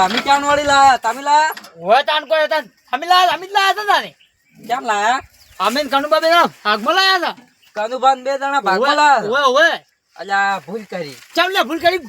તમે ક્યાં વાળી લાયા તમે લાયા હોય તાન કોઈ હતા. અમે લાયા અમે જ લાયા હતા તાને કેમ લાયા? અમે કનુબા બે ભાગમાં લાયા હતા. કનુભાન બે જણા ભાગમાં લાયા. ઓય ઓય અલ્યા ભૂલ કરી. ચાલ લે ભૂલ કરી.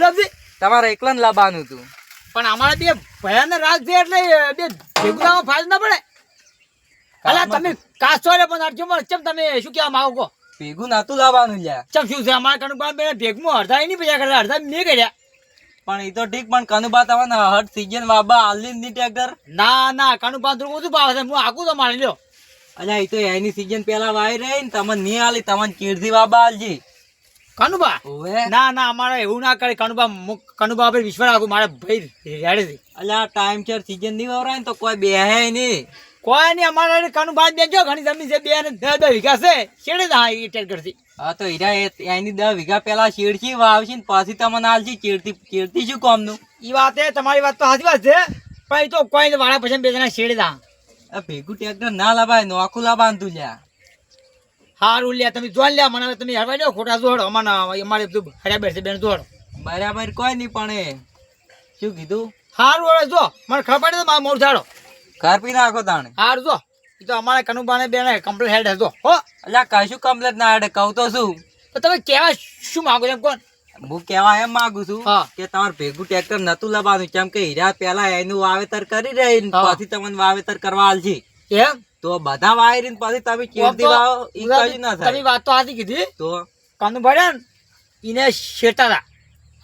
લબજી તમારે એકલન લાવવાનું હતું. પણ અમારે બે ભયાને રાગ છે એટલે બે ભેગુદામાં ફાજ ના પડે. અલા તમે કાચો રે પણ અરજો માં ચમ તમે શું કહેવા માંગો ભેગું નાતું લાવવાનું લ્યા. ચમ શું છે? અમારા કનુબા બે ભેગમાં અડધા નહીં પૈસા કર્યા અડધા મેં કર્યા. પણ એ તો ઠીક પણ કનુબા તમે હટ સીઝન વાબા આલી ની ટ્રેક્ટર ના ના કનુબા તો ઓછું ભાવે છે. હું આખું તો મારી લ્યો. અલ્યા એ તો એની સીઝન પેલા વાય રહી ને તમને નહીં આલી તમને કીર્તિ વાબા આલજી. કનુબા? ના ના અમારે એવું ના કરે. કનુબા કનુબા પર વિશ્વાસ રાખું મારા ભાઈ રેડે છે. અલ્યા ટાઈમ છે સીઝન નહીં વવરાય ને તો કોઈ બે હે નહીં. કોઈ નહીં અમારે કનુબા બેજો ઘણી જમીન છે બે ને દસ વીઘા છે. છેડે જ હા એ ટેર કરતી હા તો હીરા એની દસ વીઘા પેલા શેડથી વાવશે ને પછી તમને આલજી કીર્તિ કીર્તિ શું કોમનું? એ વાત એ તમારી વાત તો સાચી વાત છે. પણ એ તો કોઈ વાળા પછી બે જણા શેડ દા ભેગું ટ્રેક્ટર ના લાવાય નોખું લાવવાનું તું લ્યા. હારું લ્યા તમે જોઈ લ્યા મને તમે હરવા દો ખોટા જોડો. અમારે અમારે બધું હર્યા બેસે બેન જોડો. બરાબર કોઈ નહીં પણ શું કીધું? હારું હવે જો મને ખબર પડે તો મારે મોર ચાડો ઘર પી નાખો તાણે. સારું જો. એ તો અમારે કનુબાને બેને કમ્પ્લેટ હેડ હતો. હો. એટલે કશું કમ્પ્લેટ ના હેડ કહું તો શું? તો તમે કેવા શું માગો છો એમ કોણ? હું કેવા એમ માંગુ છું કે તમારે ભેગું ટ્રેક્ટર નતું લવાનું કેમ કે હીરા પેલા એનું વાવેતર કરી રહી પછી તમને વાવેતર કરવા આલજી એમ તો બધા વાયરી પછી તમે કીર્તિ વાવો? ઈ કઈ ના તમે વાત તો સાચી કીધી. તો? કાનું ભર્યા ને એને હતા.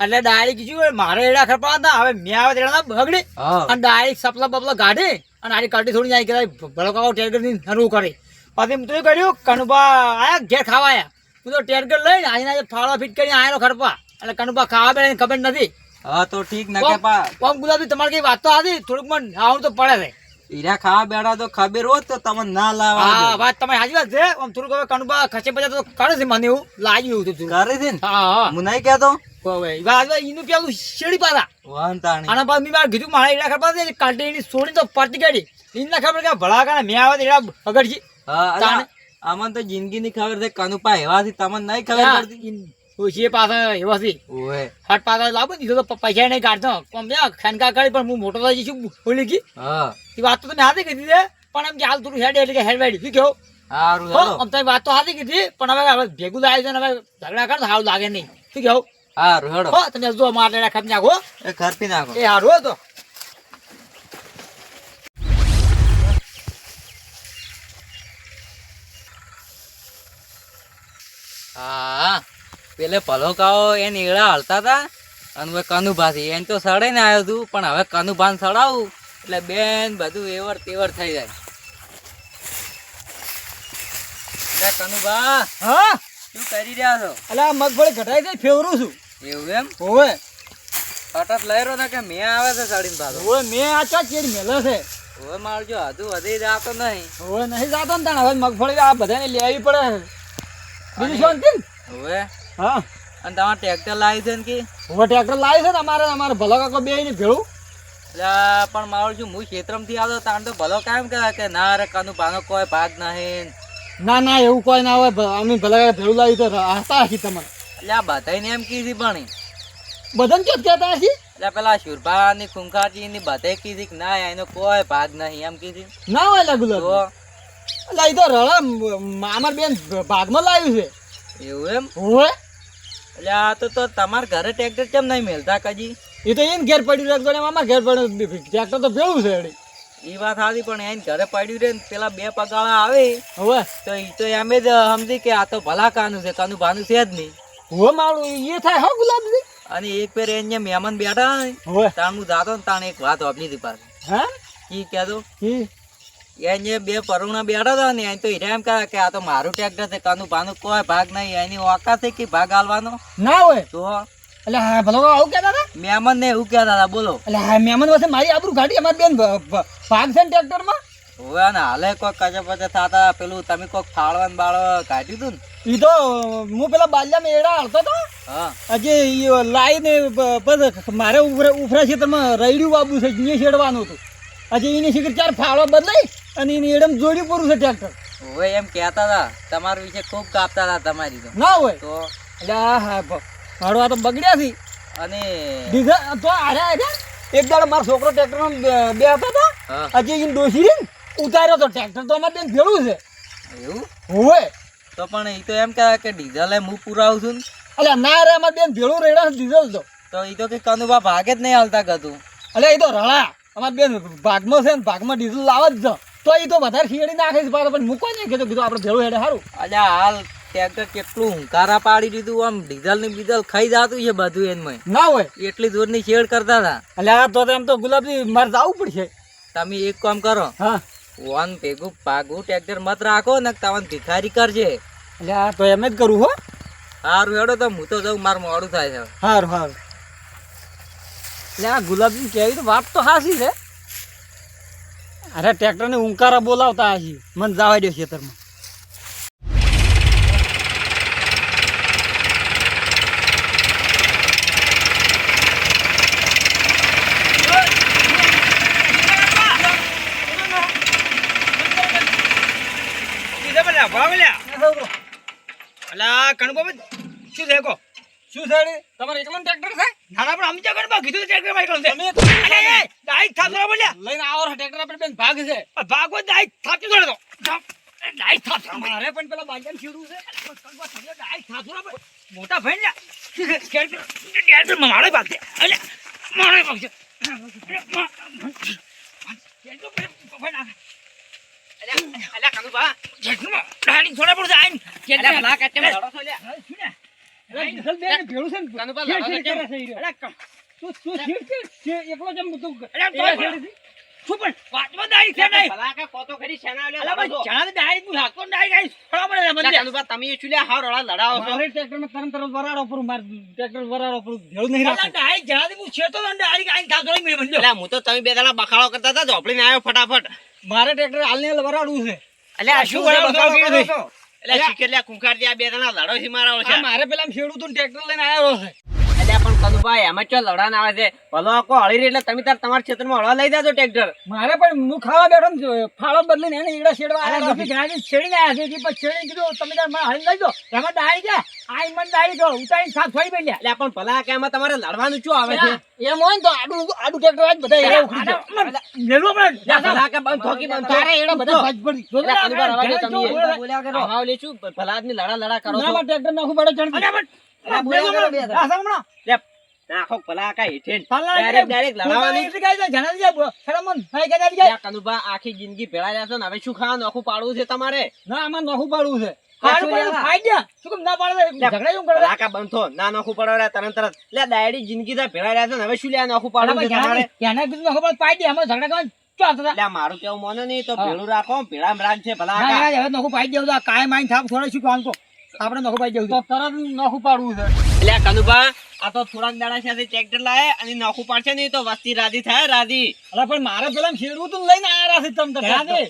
એટલે ડાયરેક્ટ કીધું મારે એડા ખરપા હતા હવે મેં આવે તેડા બગડી. અને ડાયરેક્ટ સપલા બપલા કાઢી અને આજે કાઢી થોડી જાય કે ભલો કાકો ટેરગરની હરવું કરે. પછી મેં તો એ કર્યું કનુભા આયા ઘેર ખાવા આયા. હું તો ટેરગર લઈને આજે આજે ફાળો ફીટ કરીને આયેલો ખરપા એટલે કનુભા ખાવા બે ખબર નથી. હા તો ઠીક ના કે પા. કોમ ગુલાબી તમારી કઈ વાત તો હતી? થોડુંક મને આવું તો પડે છે. હીરા ખાવા બેઠા તો ખબર હોત તો તમને ના લાવા હા વાત તમારી સાચી વાત છે. આમ થોડું હવે કણબા ખસે પછી તો કરે છે મને એવું લાગ્યું હતું કરે છે ને? હા હા. હું નહીં કહેતો. હવે વાત એનું પેલું શેડી પાછા વાહન આના બાદ મેં મારે કીધું મારા એડા ખબર છે કાઢી એની છોડી તો પડતી કાઢી. એમને ખબર કે ભલા કાને મેં આવે એડા બગડજી હા આમાં તો જિંદગી ની ખબર છે કનુપા એવાથી તમને નહીં ખબર પડતી? ઓછી પાછા એવા છે હટ પાછા લાવો દીધો તો પૈસા નહીં કાઢતો. કોમ લ્યા ખાનકા કરી પણ હું મોટો થઈ જઈશું બોલી ગઈ? હા. એ વાત તો તને હાથે કીધી પણ એમ કે હાલ થોડું હેડ એટલે કે હેડ વેડી. શું કેવું સારું આમ તમે વાત તો હાથી કીધી પણ હવે હવે ભેગું લાવે છે ને હવે ઝઘડા કરે સારું લાગે નહીં. શું કેવું સારું હેડો. હો તમે જો મારે ખાપ નાખો એ ઘર નાખો. એ સારું હો તો. હા. પેલે પલોકાઓ એ એને ઈળા હલતા હતા અને હવે કનુભાથી એને તો સડે ને આવ્યો હતું પણ હવે કનુભાન સડાવું એટલે બેન બધું એવર તેવર થઈ જાય. કનુભા હા? શું કરી રહ્યા છો? આ મગફળી ઘટાઈ જાય ફેવરું છું. એવું એમ? હોવે. અટત લઈ રહ્યો કે મેં આવે છે સડીને પાછો? હોવે મેં આ ચા ચેડ મેલો છે. હવે મારજો હજુ વધી જાતો નહીં. હવે નહીં જાતો ને તણ હવે મગફળી આ બધાને લેવી પડે. બીજું શાંતિ? હવે. હા. અને તમારે ટ્રેક્ટર લાવી છે ને કે? હવે ટ્રેક્ટર લાવી છે ને અમારે અમારે ભલો કાકો બે ને ભેળું. એટલે પણ મારું છું હું ખેતરમથી આવતો તાણ તો ભલો કાયમ કરે કે ના રે કાનું પાનો કોઈ ભાગ નહીં ના? ના એવું કોઈ ના હોય અમે ભલા કાકા ભેળું લાવી તો હસતા હશી તમારે. એટલે આ બધાને એમ કીધી પણ બધાને ક્યાં કહેતા હશી? એટલે પેલા શુરભા ની ખુંખાજી ની બધે કીધી કે ના એનો કોઈ ભાગ નહીં એમ કીધી. ના હોય લા ગુલાબ તો એટલે એ તો રળા મામર બેન ભાગમાં લાવ્યું છે. એવું એમ? હોવે. એટલે આ તો તો તમારા ઘરે ટ્રેક્ટર કેમ નહીં મેલતા કજી? એ તો એને ઘેર પડ્યું રાખતો ને અમારે ઘેર પડ્યું ટ્રેક્ટર તો ભેળું છે એડી. એ વાત સાચી પણ એને ઘરે પડ્યું રે ને પેલા બે પગાળા આવે હવે. તો એ તો એમ જ સમજી કે આ તો ભલા કાનું છે કાનું ભાનું છે જ નહીં. હવે મારું એ થાય હો ગુલાબજી અને એક પેર એને મહેમાન બેઠા હવે. તાણ હું જાતો ને તાણ એક વાત વાપરી હતી પાછી. હા? ઈ કહેતો એને બે પરુણા બેઠા હતા ને એને તો હીરા એમ કહે કે આ તો મારું ટ્રેક્ટર છે કાનું પાનું કોઈ ભાગ નહીં એની ઓકા છે કે ભાગ આલવાનો? ના હોય. તો? એટલે હા ભલો આવું કહેતા હતા? મહેમાન ને એવું કહેતા હતા બોલો. એટલે હા મહેમાન પાસે મારી આબરું કાઢી અમારી બેન ભાગ છે ને ટ્રેક્ટરમાં હવે ને હાલે કોઈ કચે પચે થતા પેલું તમે કોઈક ફાળવાન બાળવા કાઢ્યું હતું એ તો હું પેલા બાલ્યા મેળા હાલતો હતો. ને હજી લાઈને બસ મારે ઉફરા ઉફરા ક્ષેત્રમાં રૈડ્યું બાબુ છે જે છેડવાનું હતું. હજી એની શીખર ચાર ફાળવા બદલાઈ અને એની એડમ જોડ્યું પૂરું છે ટ્રેક્ટર હવે એમ કહેતા હતા. તમારા વિશે ખૂબ કાપતા હતા તમારી તો. ના હોય. તો એટલે આ હા ભ- તો બગડ્યા છે. અને દીધા તો આર્યા આર્યા એક દાડો મારો છોકરો ટ્રેક્ટર બે- હતા. હા. તો હજી એને ડોસી ને ઉતાર્યો તો. ટ્રેક્ટર તો અમારે બેન ભેળું છે. એવું? હોય. તો પણ એ તો એમ કહેવાય કે ડીઝલ હું પુરાવું છું અલ્યા ના રે અમારે બેન ભેળું રેડા ડીઝલ તો. તો એ તો કે કનુભા ભાગે જ નહીં હાલતા કતું અલ્યા એ તો રળા. અમારે બેન ભાગમાં છે ને ભાગમાં ડીઝલ લાવવા જ તો એ તો વધારે ખીડી નાખે છે પણ મૂકવા નહીં. કીધું કીધું આપણે ભેળું હેડે સારું અલ્યા હાલ ટ્રેક્ટર કેટલું હુંકારા પાડી દીધું. આમ ડીઝલની બીઝલ ખાઈ જાતું છે બધું એનમાં ના હોય. એટલી જોરની શેડ કરતા હતા. અલ્યા તો એમ તો ગુલાબજી મારે જવું પડશે. તમે એક કામ કરો. હા. વન ભેગું પાગું ટ્રેક્ટર મત રાખો ને તમને ભિખારી કરજે. અલ્યા તો એમ જ કરું હો. સારું હેડો તો હું તો જઉં મારું મોડું થાય છે. સારું સારું એટલે આ ગુલાબજી કહેવી તો વાત તો હાસી છે. અરે, ટ્રેક્ટરને ઉંકારા બોલાવતા હશી મને જવા દે ખેતરમાં. અલા, કણકો શું છે શું છે? તમારે એકલા ટ્રેક્ટર છે? નાના પણ અમે જગણ બા કીધું ટ્રેક્ટરમાં એકલો છે. અમે એ ડાઈ થાપ બોલ્યા. લઈને આવો ટ્રેક્ટર આપણે બેન ભાગ છે. ભાગો દાઈ થાપ જોડે તો. દાઈ થાપ મારે પણ પેલા બાજાને શીરું છે. દાઈ તમે ડાઈ થાપ જોડે મોટા ભાઈ ને ટ્રેક્ટર મારે ભાગ દે અલે મારે ભાગ દે અલ્યા કનુભા. ટ્રેક્ટરમાં ડાઈ છોડે પડશે આઈન ટ્રેક્ટર ભલા કાચે બે દાડા બખાડો કરતા હતા ઝોપડીને આવ્યો ફટાફટ. મારે ટ્રેક્ટર હાલ ને વરાડવું છે. અલ્યા શું શું વળે કુંખાર કુંખારજી આ બે દાડા લડો છે મારા. મારે પેલા ખેડૂત ટ્રેક્ટર લઈને આવ્યો છે અલ્યા પણ કનુભા, એમાં ચો લડાને આવે છે? ભલો આખો હળી રહી એટલે તમે તાર તમારા ક્ષેત્રમાં હળવા લઈ જાજો ટ્રેક્ટર. મારે પણ હું ખાવા બેઠો ને ફાળો બદલીને એને ઈડા શેડવા આવ્યા નથી ગ્રાહક છેડીને આવ્યા છે પછી છેડીને કીધું તમે તાર મને હાલી લઈ દો એમાં દાઈ ગયા. આ મને દાઈ ગયો. ઉતારીને સાફ ફરી બેલ્યા અલ્યા પણ ભલા કે એમાં તમારે લડવાનું શું આવે છે? એમ હોય ને તો આડું આડું ટ્રેક્ટર આજ બધા એરા ઉખડી જાય. પણ. ભલા કે બંધ થોકી બંધ તારે એડા બધા ભાજ પડી. જો અલ્યા કનુભા, રવા તમે. બોલ્યા કરો. હાવ ઓલી શું? ભલા આદમી લડા લડા કરો ના, ટ્રેક્ટર નાખવું પડે ચણ. નાખો ભલા કા હેઠે. ને. ફાલના Direct, એટલે છે, જણા જાય, બો- ભાઈ કે જાય જાય. કનુભા, આખી જિંદગી ભેળા રહ્યા ને હવે શું ખાવાનું આખું પાડવું છે તમારે? ના, આમાં કેમ કેમ નાખું પડો રે તરત તરત. લે ડાયરી જિંદગી તો ભેળા રહ્યા છો ને શું લે નાખું અલા પાડવું છે મારું કેવું મને નહીં તો ભેળું રાખો ભેળા રાખ છે ભલા ના, પાડી ના, હવે નોખું પાઈ દેવું તો આ કાયમ આઈને થાપ છોડે શું કહો? આપણે નોખું પાડી જવું તો તરત નોખું પાડવું છે એટલે કનુભા આ તો થોડાક દાડા સાથે ટ્રેક્ટર લાવે અને નાખું પાડશે નહીં તો વસ્તી રાધી થાય રાધી અરે પણ મારે પેલા શેરવું તું લઈને આયા છે તમ તમે દે.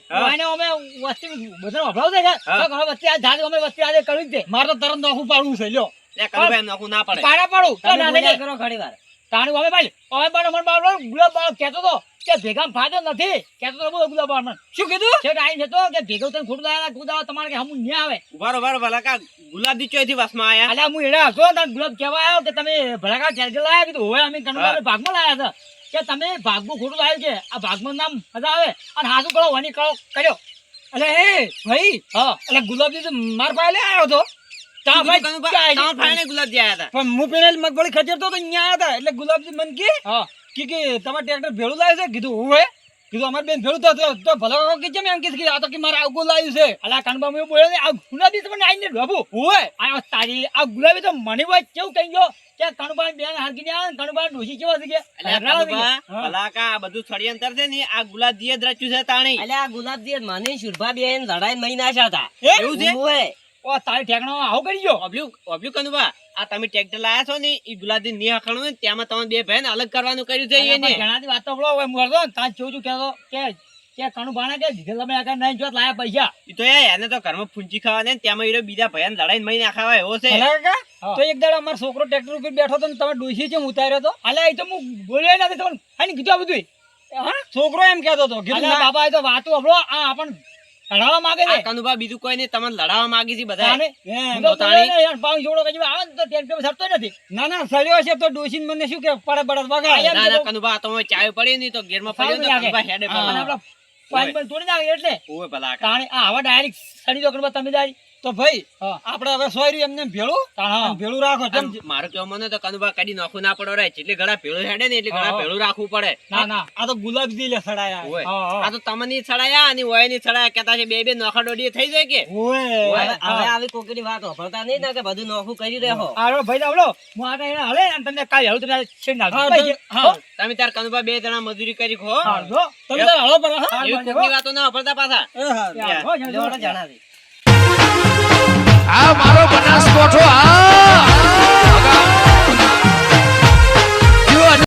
અમે વસ્તી બધા છે? હા. તો ઘણો વસ્તી આ જાત અમે વસ્તી આજે કરવી જ છે. મારે તો તરત નોખું પાડવું છે લ્યો લે કનુભા એમ ના પડે પાડા પાડું તો ના દેજે. કરો ઘણી વાર તાણું હવે ભાઈ? હવે બાળો મને બાળો ગુલાબ બાળો કહેતો તો કે ભેગા ફાયદો નથી. કહેતો તો બોલો ગુલાબ બાળો શું કીધું? છે ટાઈમ છે તો કે ભેગો તને ખોટું લાયા તું તમારે કે હમું ન્યા આવે. ઉભારો ઉભારો ભલા કા ગુલાબી ચોથી વસમાં આયા. અલ્યા હું એડા હતો તને ગુલાબ કહેવા આવ્યો કે તમે ભલાકા ચાર્જર લાયા કીધું. હોય અમે કનુભાઈને ભાગમાં લાયા હતા કે તમે ભાગમાં ખોટું લાવ્યું છે. આ ભાગમાં નામ મજા આવે. અને હાજુ કરો વની કરો કર્યો. એટલે એ ભાઈ હા. એટલે ગુલાબજી તો માર પાસે આવ્યો હતો. તા ભાઈ કનુભા, ક્યાં તમારા આવી? ભાઈને ગુલાબજી આયા હતા પણ હું પેલા મગફળી ખચેરતો તો અહીંયા આવ્યા હતા એટલે ગુલાબજી મન કે કે કે તમારે ટ્રેક્ટર ભેળું લાવ્યું છે? કીધું હોય કીધું અમારે બેન ભેળું થતો તો- તો ભલો કે કેમ એમ કે આ તો કે મારે આગું લાવ્યું છે. અલા કાનબા મેં બોલ્યો ને આ ગુલાબી તમને આઈને બાબુ હોય આ તારી આ ગુલાબી તો મને વાત કેવું કહી ગયો? કે કણબા બેન હારકી ને આવે કણબા ડોસી કેવા છે કે? અલ્યા થઈ ગયા. હા. કા આ બધું ષડયંત્ર છે ને આ ગુલાબજીએ જ રચ્યું છે તાણી. અલ્યા આ ગુલાબજી મને શુરભા બેન લડાઈ મહિના છે હતા. એવું છે. ઓ તારી ઠેકણો આવું કરી ગયો. ઓબ્લ્યુ ઓબ્લ્યુ કનુભા આ તમે ટ્રેક્ટર લાયા છો ને ઈ ગુલાબજી ની હખણું ને ત્યાંમાં તમે બે ભાઈને અલગ કરવાનું કર્યું છે એને. પણ ઘણાથી વાતો હવે હું ને ત્યાં જોઉં છું કહેતો કે કે કણું બાણા કે જીગલ તમે આગળ નહીં જોત લાયા પૈસા. ઈ તો એને તો ઘરમાં ફૂંચી ખાવા ને ત્યાંમાં ઈરો બીજા ભાઈને લડાઈને મહી નાખાવા એવો છે. તો એક દાડો અમારો છોકરો ટ્રેક્ટર ઉપર બેઠો હતો ને તમે ડોસી છે ઉતાર્યો હતો? અલ્યા એ તો હું બોલ્યો નથી તમને કીધું આ બધું હા? છોકરો એમ કહેતો હતો કીધું બાબા એ તો વાતો હબળો આ આપણ લડાવવા માંગે છે? કનુભા બીજું કોઈ નહીં. તમને લડાવવા માંગી છે બધા તાને? પોતાની- જોડો કઈ આવે ને તો ટેન્શન સરતો નથી. ના ના સડ્યો છે તો ડોસીન મને શું કે પડે પડે વગાડે. ના ના કનુભા તો હવે ચાય પડી નહીં તો ગેરમાં પડ્યો ને તો કનુભા હેડે. પાણી પણ તોડી નાખે એટલે. ઓય ભલા. કાણે આ આવા ડાયરેક્ટ સડી દો કનુભા તમે દાડી તો ભાઈ આપણે હવે સોયરી એમને ભેળું? ભેળું રાખો મારું મને તો કનુભા કાઢી નોખું ના પડો રે એટલે ઘણા ભેળું હેડે ને એટલે ઘણા ભેળું રાખવું પડે. ના ના. આ તો ગુલાબજી લે સડાયા. આ તો તમે ની સડાયા અને ઓયની સડાયા. કેતા છે બે બે નોખા ડોડી થઈ જાય કે? ઓય. હવે આવી કોકડી વાત હોભળતા નહીં ને કે બધું નોખું કરી રહ્યો આરો ભાઈ આવડો હું આ એને હલે અને તમને કાલ હળું તમને છે હા. તમે તાર કનુભા બે જણા મજૂરી કરી ખો. તમે હળો પર હા. કોકડી વાતો ના હોભળતા પાછા. હા યાર, આ મારો બનાસકોઠો આ!